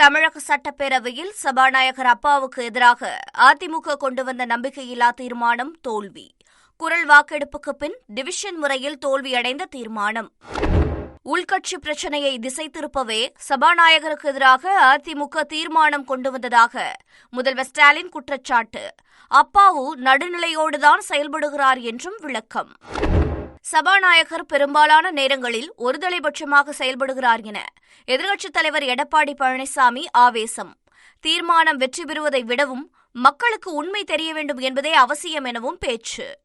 தமிழக சட்டப்பேரவையில் சபாநாயகர் அப்பாவுக்கு எதிராக அதிமுக கொண்டு வந்த நம்பிக்கையில்லா தீர்மானம் தோல்வி. குரல் வாக்கெடுப்புக்கு பின் டிவிஷன் முறையில் தோல்வியடைந்த தீர்மானம். உள்கட்சி பிரச்சினையை திசை திருப்பவே சபாநாயகருக்கு எதிராக அதிமுக தீர்மானம் கொண்டு வந்ததாக முதல்வர் ஸ்டாலின் குற்றச்சாட்டு. அப்பாவு நடுநிலையோடுதான் செயல்படுகிறார் என்றும் விளக்கம். சபாநாயகர் பெரும்பாலான நேரங்களில் ஒருதலைபட்சமாக செயல்படுகிறார் என எதிர்க்கட்சித் தலைவர் எடப்பாடி பழனிசாமி ஆவேசம். தீர்மானம் வெற்றி பெறுவதை விடவும் மக்களுக்கு உண்மை தெரிய வேண்டும் என்பதே அவசியம் எனவும் பேச்சு.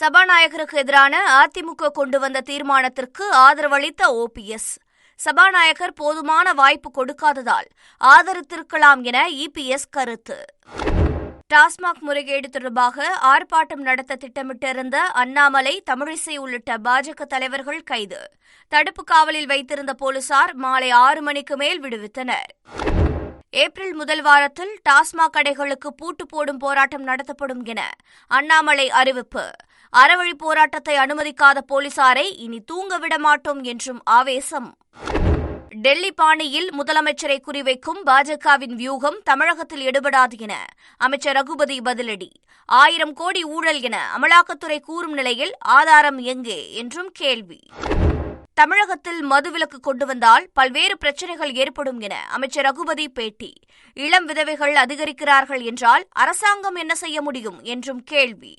சபாநாயகருக்கு எதிரான அதிமுக கொண்டு வந்த தீர்மானத்திற்கு ஆதரவளித்த ஓபிஎஸ் சபாநாயகர் போதுமான வாய்ப்பு கொடுக்காததால் ஆதரித்திருக்கலாம் என இபிஎஸ் கருத்து. டாஸ்மாக் முறைகேடு தொடர்பாக ஆர்ப்பாட்டம் நடத்த திட்டமிட்டிருந்த அண்ணாமலை தமிழிசை உள்ளிட்ட பாஜக தலைவர்கள் கைது. தடுப்பு காவலில் வைத்திருந்த போலீசார் மாலை ஆறு மணிக்கு மேல் விடுவித்தனர். ஏப்ரல் முதல் வாரத்தில் டாஸ்மாக் கடைகளுக்கு பூட்டு போடும் போராட்டம் நடத்தப்படும் என அண்ணாமலை அறிவிப்பு. அறவழி போராட்டத்தை அனுமதிக்காத போலீசாரை இனி தூங்கவிட மாட்டோம் என்றும் ஆவேசம். டெல்லி பாணியில் முதலமைச்சரை குறிவைக்கும் பாஜகவின் வியூகம் தமிழகத்தில் எடுபடாது என அமைச்சர் ரகுபதி பதிலடி. ஆயிரம் கோடி ஊழல் என அமலாக்கத்துறை கூறும் நிலையில் ஆதாரம் எங்கே என்றும் கேள்வி. தமிழகத்தில் மதுவிலக்கு கொண்டு வந்தால் பல்வேறு பிரச்சினைகள் ஏற்படும் என அமைச்சர் ரகுபதி பேட்டி. இளம் விதவைகள் அதிகரிக்கிறார்கள் என்றால் அரசாங்கம் என்ன செய்ய முடியும் என்றும் கேள்வி.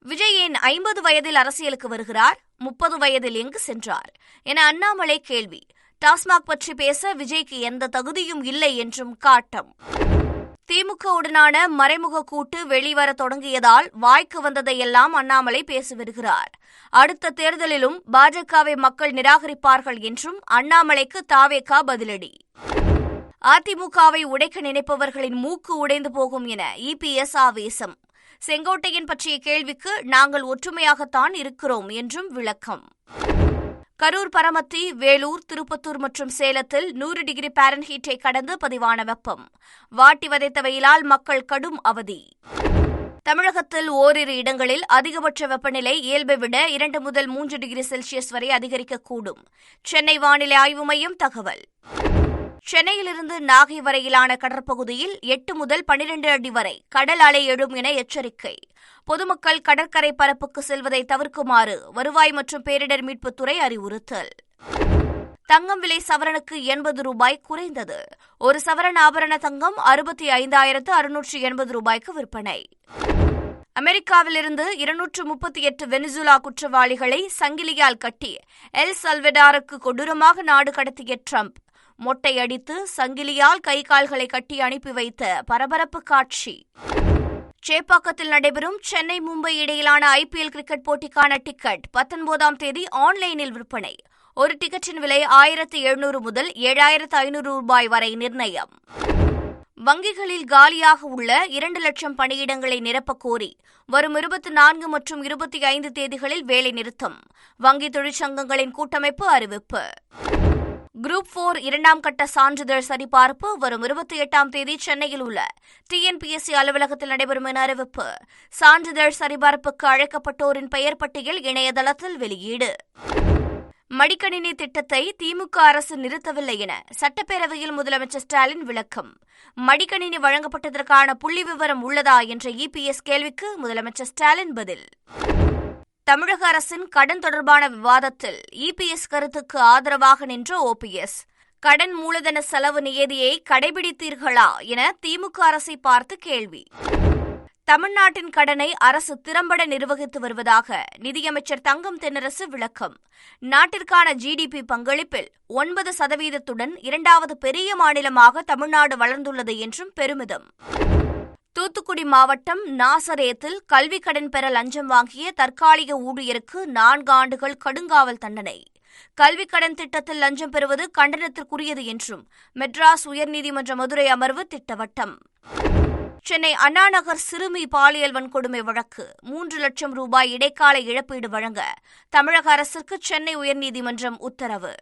விஜய் ஏன் ஐம்பது வயதில் அரசியலுக்கு வருகிறார்? முப்பது வயதில் எங்கு சென்றார்? என அண்ணாமலை கேள்வி. டாஸ்மாக் பற்றி பேச விஜய்க்கு எந்த தகுதியும் இல்லை என்றும் காட்டம். திமுகவுடனான மறைமுக கூட்டு வெளிவர தொடங்கியதால் வாய்க்கு வந்ததையெல்லாம் அண்ணாமலை பேசி வருகிறார். அடுத்த தேர்தலிலும் பாஜகவை மக்கள் நிராகரிப்பார்கள் என்றும் அண்ணாமலைக்கு தாவேகா பதிலடி. அதிமுகவை உடைக்க நினைப்பவர்களின் மூக்கு உடைந்து போகும் என இபிஎஸ் ஆவேசம். செங்கோட்டையன் பற்றிய கேள்விக்கு நாங்கள் ஒற்றுமையாகத்தான் இருக்கிறோம் என்றும் விளக்கம். கரூர் பரமத்தி வேலூர் திருப்பத்தூர் மற்றும் சேலத்தில் நூறு டிகிரி பாரன்ஹீட்டை கடந்து பதிவான வெப்பம். வாட்டி வதைத்த வெயிலால் மக்கள் கடும் அவதி. தமிழகத்தில் ஓரிரு இடங்களில் அதிகபட்ச வெப்பநிலை இயல்பை விட இரண்டு முதல் மூன்று டிகிரி செல்சியஸ் வரை அதிகரிக்கக்கூடும். சென்னை வானிலை ஆய்வு மையம் தகவல். சென்னையிலிருந்து நாகை வரையிலான கடற்பகுதியில் எட்டு முதல் பனிரெண்டு அடி வரை கடல் அலை எழும் என எச்சரிக்கை. பொதுமக்கள் கடற்கரை பரப்புக்கு செல்வதை தவிர்க்குமாறு வருவாய் மற்றும் பேரிடர் மீட்புத்துறை அறிவுறுத்தல். தங்கம் விலை சவரனுக்கு எண்பது ரூபாய் குறைந்தது. ஒரு சவரன் ஆபரண தங்கம் அறுபத்தி ஐந்தாயிரத்து அறுநூற்று எண்பது ரூபாய்க்கு விற்பனை. அமெரிக்காவிலிருந்து இருநூற்று முப்பத்தி எட்டு வெனிசுலா குற்றவாளிகளை சங்கிலியால் கட்டி எல் சல்வெடாருக்கு கொடூரமாக நாடு கடத்திய ட்ரம்ப். மொட்டையடித்து சங்கிலியால் கை கால்களை கட்டி அனுப்பி வைத்த பரபரப்பு காட்சி. சேப்பாக்கத்தில் நடைபெறும் சென்னை மும்பை இடையிலான ஐபிஎல் கிரிக்கெட் போட்டிக்கான டிக்கெட் பத்தொன்பதாம் தேதி ஆன்லைனில் விற்பனை. ஒரு டிக்கெட்டின் விலை ஆயிரத்து எழுநூறு முதல் ஏழாயிரத்து ஐநூறு ரூபாய் வரை நிர்ணயம். வங்கிகளில் காலியாக உள்ள இரண்டு லட்சம் பணியிடங்களை நிரப்பக் கோரி வரும் இருபத்தி நான்கு மற்றும் இருபத்தி ஐந்து தேதிகளில் வேலை நிறுத்தம். வங்கி தொழிற்சங்கங்களின் கூட்டமைப்பு அறிவிப்பு. குரூப் போர் இரண்டாம் கட்ட சான்றிதழ் சரிபார்ப்பு வரும் இருபத்தி எட்டாம் தேதி சென்னையில் உள்ள டிஎன்பிஎஸ்சி அலுவலகத்தில் நடைபெறும் என அறிவிப்பு. சான்றிதழ் சரிபார்ப்புக்கு அழைக்கப்பட்டோரின் பெயர் பட்டியல் இணையதளத்தில் வெளியீடு. மடிக்கணினி திட்டத்தை திமுக அரசு நிறுத்தவில்லை என சட்டப்பேரவையில் முதலமைச்சர் ஸ்டாலின் விளக்கம். மடிக்கணினி வழங்கப்பட்டதற்கான புள்ளி விவரம் உள்ளதா என்ற இபிஎஸ் கேள்விக்கு முதலமைச்சர் ஸ்டாலின் பதில். தமிழக அரசின் கடன் தொடர்பான விவாதத்தில் இபிஎஸ் கருத்துக்கு ஆதரவாக நின்ற ஓபிஎஸ் கடன் மூலதன செலவு நியதியை கடைபிடித்தீர்களா என திமுக அரசை பார்த்து கேள்வி. தமிழ்நாட்டின் கடனை அரசு திறம்பட நிர்வகித்து வருவதாக நிதியமைச்சர் தங்கம் தென்னரசு விளக்கம். நாட்டிற்கான ஜிடிபி பங்களிப்பில் ஒன்பது சதவீதத்துடன் இரண்டாவது பெரிய மாநிலமாக தமிழ்நாடு வளர்ந்துள்ளது என்றும் பெருமிதம். தூத்துக்குடி மாவட்டம் நாசரேத்தில் கல்விக் கடன் பெற லஞ்சம் வாங்கிய தற்காலிக ஊழியருக்கு நான்கு ஆண்டுகள் கடுங்காவல் தண்டனை. கல்விக் கடன் திட்டத்தில் லஞ்சம் பெறுவது கண்டனத்திற்குரியது என்றும் மெட்ராஸ் உயர்நீதிமன்ற மதுரை அமர்வு திட்டவட்டம். சென்னை அண்ணாநகர் சிறுமி பாலியல் வன்கொடுமை வழக்கு மூன்று லட்சம் ரூபாய் இடைக்கால இழப்பீடு வழங்க தமிழக அரசுக்கு சென்னை உயர்நீதிமன்றம் உத்தரவு.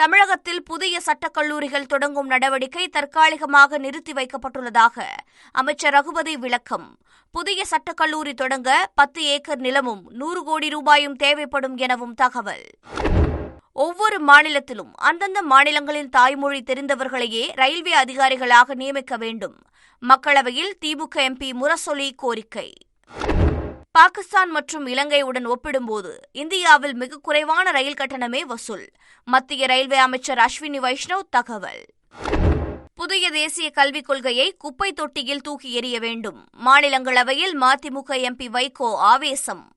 தமிழகத்தில் புதிய சட்டக்கல்லூரிகள் தொடங்கும் நடவடிக்கை தற்காலிகமாக நிறுத்தி வைக்கப்பட்டுள்ளதாக அமைச்சர் ரகுபதி விளக்கம். புதிய சட்டக்கல்லூரி தொடங்க பத்து ஏக்கர் நிலமும் நூறு கோடி ரூபாயும் தேவைப்படும் எனவும் தகவல். ஒவ்வொரு மாநிலத்திலும் அந்தந்த மாநிலங்களின் தாய்மொழி தெரிந்தவர்களையே ரயில்வே அதிகாரிகளாக நியமிக்க வேண்டும். மக்களவையில் திமுக எம்பி முரசொலி கோரிக்கை. பாகிஸ்தான் மற்றும் இலங்கையுடன் ஒப்பிடும்போது இந்தியாவில் மிக குறைவான ரயில் கட்டணமே வசூல். மத்திய ரயில்வே அமைச்சர் அஸ்வினி வைஷ்ணவ் தகவல். புதிய தேசிய கல்விக் கொள்கையை குப்பை தொட்டியில் தூக்கி எறிய வேண்டும். மாநிலங்களவையில் மதிமுக எம்பி வைகோ ஆவேசம்.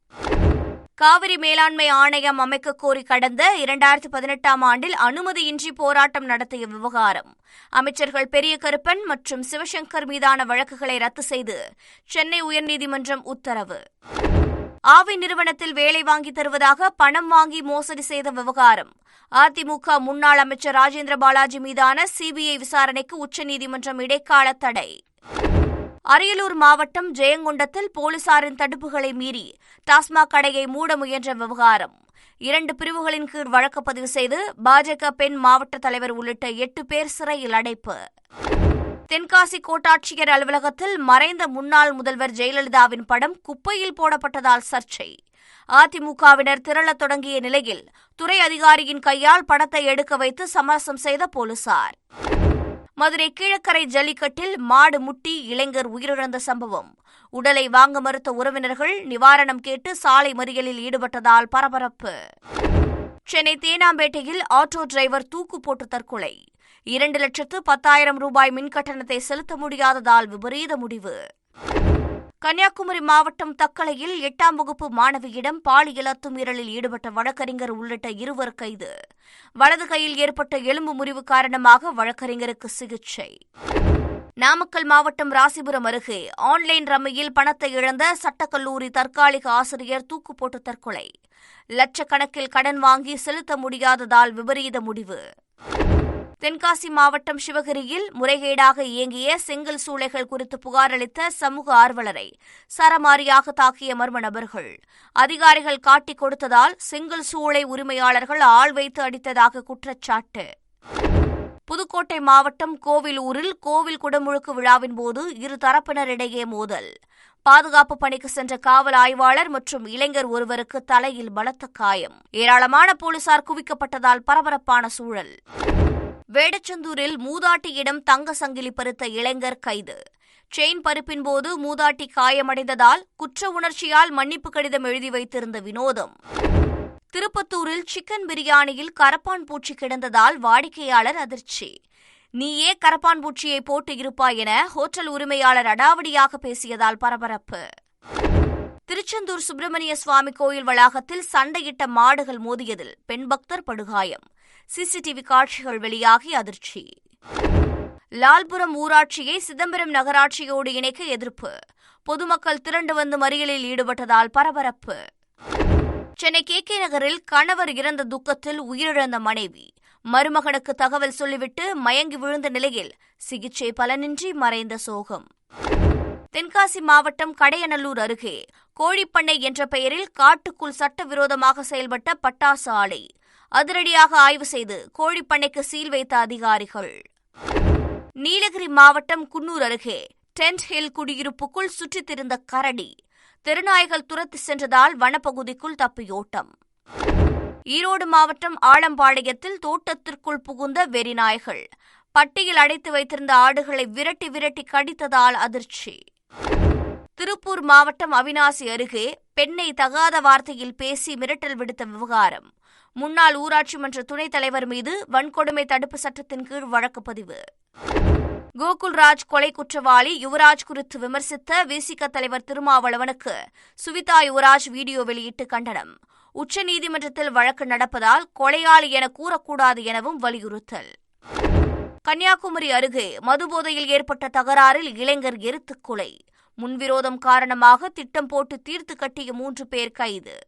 காவிரி மேலாண்மை ஆணையம் அமைக்க கோரி கடந்த இரண்டாயிரத்து பதினெட்டாம் ஆண்டில் அனுமதியின்றி போராட்டம் நடத்திய விவகாரம். அமைச்சர்கள் பெரிய கருப்பன் மற்றும் சிவசங்கர் மீதான வழக்குகளை ரத்து செய்து சென்னை உயர்நீதிமன்றம் உத்தரவு. ஆவி நிறுவனத்தில் வேலை வாங்கி தருவதாக பணம் வாங்கி மோசடி செய்த விவகாரம். அதிமுக முன்னாள் அமைச்சர் ராஜேந்திர பாலாஜி மீதான சிபிஐ விசாரணைக்கு உச்சநீதிமன்றம் இடைக்கால தடை. அரியலூர் மாவட்டம் ஜெயங்கொண்டத்தில் போலீசாரின் தடுப்புகளை மீறி டாஸ்மாக் கடையை மூட முயன்ற விவகாரம். இரண்டு பிரிவுகளின் கீழ் வழக்கு பதிவு செய்து பாஜக பெண் மாவட்ட தலைவர் உள்ளிட்ட எட்டு பேர் சிறையில் அடைப்பு. தென்காசி கோட்டாட்சியர் அலுவலகத்தில் மறைந்த முன்னாள் முதல்வர் ஜெயலலிதாவின் படம் குப்பையில் போடப்பட்டதால் சர்ச்சை. அதிமுகவினர் திரளத் தொடங்கிய நிலையில் துறை அதிகாரியின் கையால் படத்தை எடுக்க வைத்து சமரசம் செய்த போலீசார். மதுரை கீழக்கரை ஜல்லிக்கட்டில் மாடு முட்டி இளைஞர் உயிரிழந்த சம்பவம். உடலை வாங்க மறுத்த உறவினர்கள் நிவாரணம் கேட்டு சாலை மறியலில் ஈடுபட்டதால் பரபரப்பு. சென்னை தேனாம்பேட்டையில் ஆட்டோ டிரைவர் தூக்கு போட்டு தற்கொலை. இரண்டு லட்சத்து பத்தாயிரம் ரூபாய் மின்கட்டணத்தை செலுத்த முடியாததால் விபரீத முடிவு. கன்னியாகுமரி மாவட்டம் தக்கலையில் எட்டாம் வகுப்பு மாணவியிடம் பாலியல் அத்துமீறலில் ஈடுபட்ட வழக்கறிஞர் உள்ளிட்ட இருவர் கைது. வலது கையில் ஏற்பட்ட எலும்பு முறிவு காரணமாக வழக்கறிஞருக்கு சிகிச்சை. நாமக்கல் மாவட்டம் ராசிபுரம் அருகே ஆன்லைன் ரம்மியில் பணத்தை இழந்த சட்டக்கல்லூரி தற்காலிக ஆசிரியர் தூக்கு போட்டு தற்கொலை. லட்சக்கணக்கில் கடன் வாங்கி செலுத்த முடியாததால் விபரீத முடிவு. தென்காசி மாவட்டம் சிவகிரியில் முறைகேடாக இயங்கிய செங்கல் சூளைகள் குறித்து புகார் அளித்த சமூக ஆர்வலரை சரமாரியாக தாக்கிய மர்ம நபர்கள். அதிகாரிகள் காட்டிக் கொடுத்ததால் செங்கல் சூளை உரிமையாளர்கள் ஆள் வைத்து அடித்ததாக குற்றச்சாட்டு. புதுக்கோட்டை மாவட்டம் கோவிலூரில் கோவில் குடமுழுக்கு விழாவின் போது இரு தரப்பினரிடையே மோதல். பாதுகாப்பு பணிக்கு சென்ற காவல் ஆய்வாளர் மற்றும் இளைஞர் ஒருவருக்கு தலையில் பலத்த காயம். ஏராளமான போலீசார் குவிக்கப்பட்டதால் பரபரப்பான சூழல். வேடச்சந்தூரில் மூதாட்டியிடம் தங்க சங்கிலி பறித்த இளைஞர் கைது. செயின் பறிப்பின் போது மூதாட்டி காயமடைந்ததால் குற்ற உணர்ச்சியால் மன்னிப்பு கடிதம் எழுதி வைத்திருந்த வினோதம். திருப்பத்தூரில் சிக்கன் பிரியாணியில் கரப்பான் பூச்சி கிடந்ததால் வாடிக்கையாளர் அதிர்ச்சி. நீயே கரப்பான் பூச்சியை போட்டு இருப்பாய் என ஹோட்டல் உரிமையாளர் அடாவடியாக பேசியதால் பரபரப்பு. திருச்செந்தூர் சுப்பிரமணிய சுவாமி கோயில் வளாகத்தில் சண்டையிட்ட மாடுகள் மோதியதில் பெண் பக்தர் படுகாயம். சிசிடிவி காட்சிகள் வெளியாகி அதிர்ச்சி. லால்புரம் ஊராட்சியை சிதம்பரம் நகராட்சியோடு இணைக்க எதிர்ப்பு. பொதுமக்கள் திரண்டு வந்து மறியலில் ஈடுபட்டதால் பரபரப்பு. சென்னை கே கே நகரில் கணவர் இறந்த துக்கத்தில் உயிரிழந்த மனைவி. மருமகனுக்கு தகவல் சொல்லிவிட்டு மயங்கி விழுந்த நிலையில் சிகிச்சை பலனின்றி மறைந்த சோகம். தென்காசி மாவட்டம் கடையநல்லூர் அருகே கோழிப்பண்ணை என்ற பெயரில் காட்டுக்குள் சட்டவிரோதமாக செயல்பட்ட பட்டாசு ஆலை. அதிரடியாக ஆய்வு செய்து கோழிப்பண்ணைக்கு சீல் வைத்த அதிகாரிகள். நீலகிரி மாவட்டம் குன்னூர் அருகே டென்ட் ஹில் குடியிருப்புக்குள் சுற்றித் திரிந்த கரடி தெருநாய்கள் துரத்தி சென்றதால் வனப்பகுதிக்குள் தப்பியோட்டம். ஈரோடு மாவட்டம் ஆலம்பாளையத்தில் தோட்டத்திற்குள் புகுந்த வெறிநாய்கள் பட்டியில் அடைத்து வைத்திருந்த ஆடுகளை விரட்டி விரட்டி கடித்ததால் அதிர்ச்சி. திருப்பூர் மாவட்டம் அவினாசி அருகே பெண்ணை தகாத வார்த்தையில் பேசி மிரட்டல் விடுத்த விவகாரம். முன்னாள் ஊராட்சி மன்ற துணைத் தலைவர் மீது வன்கொடுமை தடுப்பு சட்டத்தின் கீழ் வழக்கு பதிவு. கோகுல்ராஜ் கொலை குற்றவாளி யுவராஜ் குறித்து விமர்சித்த விசிக தலைவர் திருமாவளவனுக்கு சுவிதா யுவராஜ் வீடியோ வெளியிட்டு கண்டனம். உச்சநீதிமன்றத்தில் வழக்கு நடப்பதால் கொலையாளி என கூறக்கூடாது எனவும் வலியுறுத்தல். கன்னியாகுமரி அருகே மதுபோதையில் ஏற்பட்ட தகராறில் இளைஞர் எரித்துக் கொலை. முன்விரோதம் காரணமாக திட்டம் போட்டு தீர்த்து கட்டிய மூன்று பேர் கைது.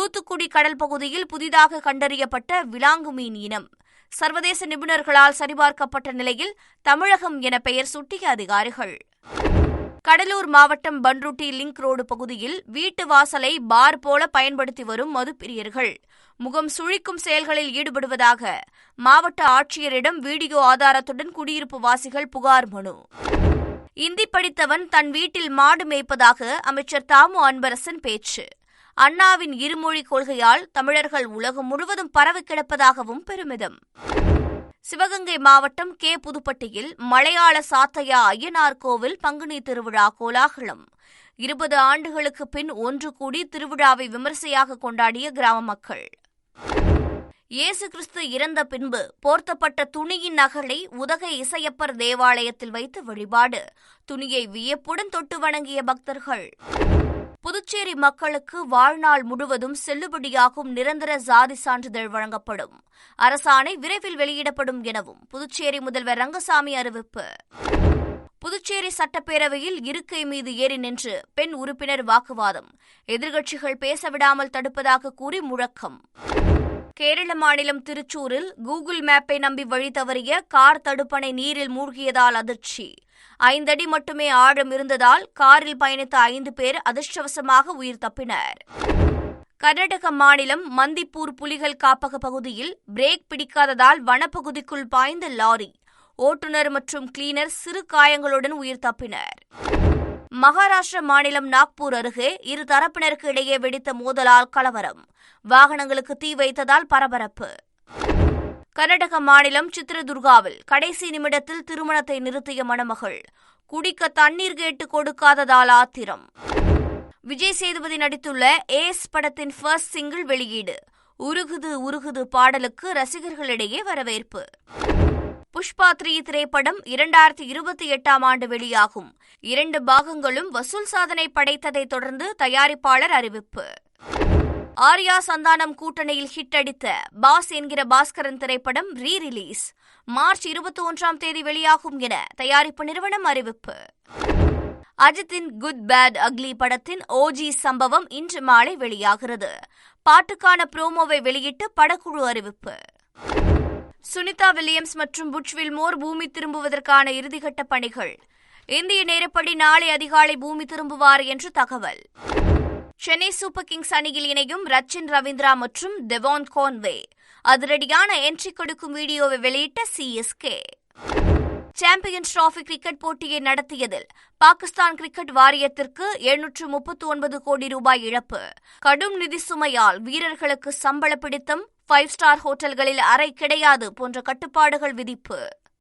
தூத்துக்குடி கடல் பகுதியில் புதிதாக கண்டறியப்பட்ட விலாங்கு மீன் இனம். சர்வதேச நிபுணர்களால் சரிபார்க்கப்பட்ட நிலையில் தமிழகம் என பெயர் சுட்டிய அதிகாரிகள். கடலூர் மாவட்டம் பன்ருட்டி லிங்க் ரோடு பகுதியில் வீட்டு வாசலை பார் போல பயன்படுத்தி வரும் மதுப்பிரியர்கள். முகம் சுழிக்கும் செயல்களில் ஈடுபடுவதாக மாவட்ட ஆட்சியரிடம் வீடியோ ஆதாரத்துடன் குடியிருப்பு வாசிகள் புகார் மனு. இந்தி படித்தவன் தன் வீட்டில் மாடு மேய்ப்பதாக அமைச்சர் தாமு அன்பரசன் பேச்சு. அண்ணாவின் இருமொழி கொள்கையால் தமிழர்கள் உலகம் முழுவதும் பரவி கிடப்பதாகவும் பெருமிதம். சிவகங்கை மாவட்டம் கே. புதுப்பட்டியில் மலையாள சாத்தையா ஐயனார் கோவில் பங்குனி திருவிழா கோலாகலம். இருபது ஆண்டுகளுக்கு பின் ஒன்று கூடி திருவிழாவை விமர்சையாக கொண்டாடிய கிராம மக்கள். இயேசு கிறிஸ்து இறந்த பின்பு போர்த்தப்பட்ட துணியின் நகலை உதகை இசையப்பர் தேவாலயத்தில் வைத்து வழிபாடு துணியை வியப்புடன் தொட்டு வணங்கிய பக்தர்கள். புதுச்சேரி மக்களுக்கு வாழ்நாள் முழுவதும் செல்லுபடியாகும் நிரந்தர சாதி சான்றிதழ் வழங்கப்படும். அரசாணை விரைவில் வெளியிடப்படும் எனவும் புதுச்சேரி முதல்வர் ரங்கசாமி அறிவிப்பு. புதுச்சேரி சட்டப்பேரவையில் இருக்கை மீது ஏறி நின்று பெண் உறுப்பினர் வாக்குவாதம். எதிர்க்கட்சிகள் பேசவிடாமல் தடுப்பதாக கூறி முழக்கம். கேரள மாநிலம் திருச்சூரில் கூகுள் மேப்பை நம்பி வழி தவறிய கார் தடுப்பணை நீரில் மூழ்கியதால் அதிர்ச்சி. ஐந்தடி மட்டுமே ஆழம் இருந்ததால் காரில் பயணித்த ஐந்து பேர் அதிர்ஷ்டவசமாக உயிர் தப்பினர். கர்நாடக மாநிலம் மந்திப்பூர் புலிகள் காப்பக பகுதியில் பிரேக் பிடிக்காததால் வனப்பகுதிக்குள் பாய்ந்த லாரி. ஓட்டுநர் மற்றும் கிளீனர் சிறு காயங்களுடன் உயிர் தப்பினர். மகாராஷ்டிர மாநிலம் நாக்பூர் அருகே இரு தரப்பினருக்கு இடையே வெடித்த மோதலால் கலவரம். வாகனங்களுக்கு தீ வைத்ததால் பரபரப்பு. கர்நாடக மாநிலம் சித்ரதுர்காவில் கடைசி நிமிடத்தில் திருமணத்தை நிறுத்திய மணமகள். குடிக்க தண்ணீர் கேட்டு கொடுக்காததால் ஆத்திரம். விஜய் சேதுபதி நடித்துள்ள ஏஸ் படத்தின் ஃபர்ஸ்ட் சிங்கிள் வெளியீடு. உருகுது உருகுது பாடலுக்கு ரசிகர்களிடையே வரவேற்பு. புஷ்பா த்ரீ திரைப்படம் இரண்டாயிரத்தி இருபத்தி எட்டாம் ஆண்டு வெளியாகும். இரண்டு பாகங்களும் வசூல் சாதனை படைத்ததைத் தொடர்ந்து தயாரிப்பாளர் அறிவிப்பு. ஆர்யா சந்தானம் கூட்டணியில் ஹிட் அடித்த பாஸ் என்கிற பாஸ்கரன் திரைப்படம் ரீ ரிலீஸ் மார்ச் இருபத்தி ஒன்றாம் தேதி வெளியாகும் என தயாரிப்பு நிறுவனம் அறிவிப்பு. அஜித்தின் குட் பேட் அக்லி படத்தின் ஓஜி சம்பவம் இன்று மாலை வெளியாகிறது. பாட்டுக்கான புரோமோவை வெளியிட்டு படக்குழு அறிவிப்பு. சுனிதா வில்லியம்ஸ் மற்றும் புட்ச்வில் மோர் பூமி திரும்புவதற்கான இறுதிக்கட்ட பணிகள். இந்திய நேரப்படி நாளை அதிகாலை பூமி திரும்புவார் என்று தகவல். சென்னை சூப்பர் கிங்ஸ் அணியில் இணையும் ரச்சின் ரவீந்திரா மற்றும் தெவான் கோன்வே. அதிரடியான என்ட்ரி கொடுக்கும் வீடியோவை வெளியிட்ட சிஎஸ்கே சாம்பியன்ஸ் டிராபி கிரிக்கெட் போட்டியை நடத்தியதில் பாகிஸ்தான் கிரிக்கெட் வாரியத்திற்கு எழுநூற்று முப்பத்தி ஒன்பது கோடி ரூபாய் இழப்பு. கடும் நிதி சுமையால் வீரர்களுக்கு சம்பள பிடித்தம் ஃபைவ் ஸ்டார் ஹோட்டல்களில் அறை கிடையாது போன்ற கட்டுப்பாடுகள் விதிப்பு.